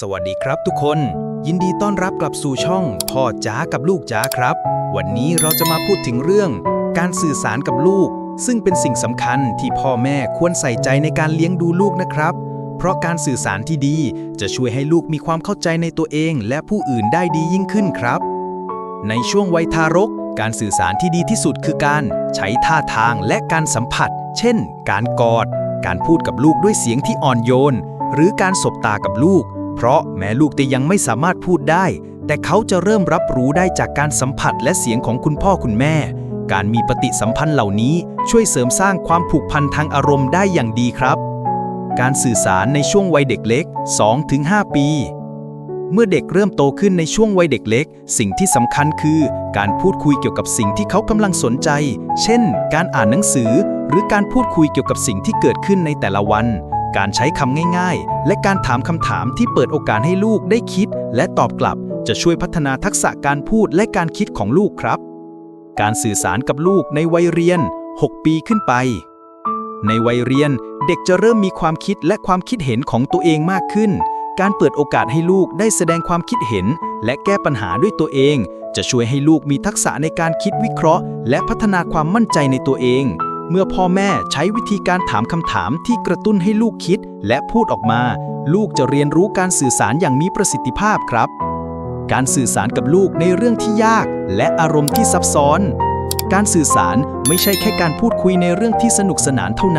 สวัสดีครับทุกคน ยินดีต้อนรับกลับสู่ช่องพ่อจ๋ากับลูกจ๋าครับ วันนี้เราจะมาพูดถึงเรื่อง การสื่อสารกับลูก ซึ่งเป็นสิ่งสำคัญที่พ่อแม่ควรใส่ใจในการเลี้ยงดูลูกนะครับ เพราะการสื่อสารที่ดีจะช่วยให้ลูกมีความเข้าใจในตัวเอง และผู้อื่นได้ดียิ่งขึ้นครับ ในช่วงวัยทารก การสื่อสารที่ดีที่สุดคือการใช้ท่าทางและการสัมผัส เช่น การกอด การพูดกับลูกด้วยเสียงที่อ่อนโยน หรือการสบตากับลูก เพราะแม้ลูกจะยังไม่สามารถพูดได้ แต่เขาจะเริ่มรับรู้ได้จากการสัมผัสและเสียงของคุณพ่อคุณแม่ การมีปฏิสัมพันธ์เหล่านี้ช่วยเสริมสร้างความผูกพันทางอารมณ์ได้อย่างดีครับ การสื่อสารในช่วงวัยเด็กเล็ก 2-5 ปี เมื่อเด็กเริ่มโตขึ้นในช่วงวัยเด็กเล็ก สิ่งที่สำคัญคือ การพูดคุยเกี่ยวกับสิ่งที่เขากำลังสนใจ เช่น การอ่านหนังสือ หรือการพูดคุยเกี่ยวกับสิ่งที่เกิดขึ้นในแต่ละวัน การใช้คำง่ายๆ และการถามคำถามที่เปิดโอกาสให้ลูกได้คิด และตอบกลับ จะช่วยพัฒนาทักษะการพูดและการคิดของลูกครับ การสื่อสารกับลูกในวัยเรียน 6 ปีขึ้นไป ในวัยเรียนเด็กจะเริ่มมีความคิดและความคิดเห็นของตัวเองมากขึ้น การเปิดโอกาสให้ลูกได้แสดงความคิดเห็น และแก้ปัญหาด้วยตัวเอง จะช่วยให้ลูกมีทักษะในการคิดวิเคราะห์ และพัฒนาความมั่นใจในตัวเอง เมื่อพ่อแม่ใช้วิธีการถามคำถามที่กระตุ้นให้ลูกคิดและพูดออกมา ลูกจะเรียนรู้การสื่อสารอย่างมีประสิทธิภาพครับ การสื่อสารกับลูกในเรื่องที่ยาก และอารมณ์ที่ซับซ้อน การสื่อสารไม่ใช่แค่การพูดคุยในเรื่องที่สนุกสนานเท่านั้น